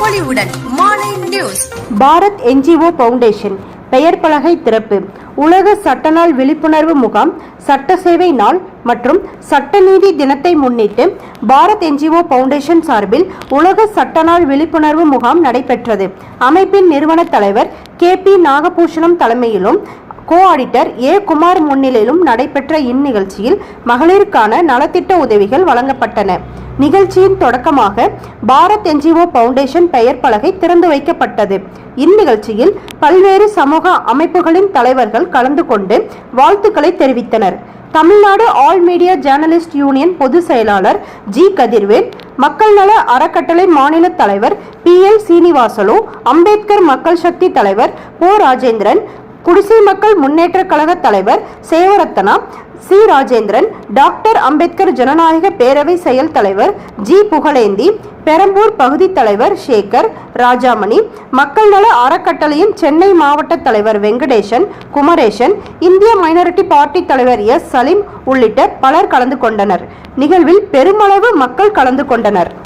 பொலிவுடன் மாலை news. Bharat NGO foundation பெயர் பலகை திறப்பு. உலக சட்ட நாள் விழிப்புணர்வு முகாம் சட்ட சேவை நாள் மற்றும் சட்டநீதி தினத்தை முன்னிட்டு பாரத் என்ஜிஓ பவுண்டேஷன் சார்பில் உலக சட்ட நாள் விழிப்புணர்வு முகாம் நடைபெற்றது. அமைப்பின் நிறுவன தலைவர் கே பி நாகபூஷணம் தலைமையிலும் கோ ஆடிட்டர் ஏ குமார் முன்னிலையிலும் நடைபெற்ற இந்நிகழ்ச்சியில் மகளிருக்கான நலத்திட்ட உதவிகள் வழங்கப்பட்டன. நிகழ்ச்சியின் தொடக்கமாக பாரத் என்ஜிஓ பவுண்டேஷன் பெயர் பலகை திறந்து வைக்கப்பட்டது. இந்நிகழ்ச்சியில் பல்வேறு சமூக அமைப்புகளின் தலைவர்கள் கலந்து கொண்டு வாழ்த்துக்களை தெரிவித்தனர். Tamil Nadu all media journalist union பொதுச் செயலாளர் ஜி கதிர்வேல் மக்கள் நல அறக்கட்டளை மாநில தலைவர் பி எல் சீனிவாசலு அம்பேத்கர் மக்கள் சக்தி தலைவர் போ ராஜேந்திரன் குடிசை மக்கள் முன்னேற்ற கழக தலைவர் சேவரத்னா சி. ராஜேந்திரன் டாக்டர் அம்பேத்கர் ஜனநாயக பேரவை செயல் தலைவர் ஜி. புகழேந்தி பெரம்பூர் பகுதி தலைவர் சேகர் ராஜாமணி மக்கள் நல அறக்கட்டளையின் சென்னை மாவட்ட தலைவர் வெங்கடேசன் குமரேசன் இந்திய மைனாரிட்டி பார்ட்டி தலைவர் எஸ். சலீம் உள்ளிட்ட பலர் கலந்து கொண்டனர். நிகழ்வில் பெருமளவு மக்கள் கலந்து கொண்டனர்.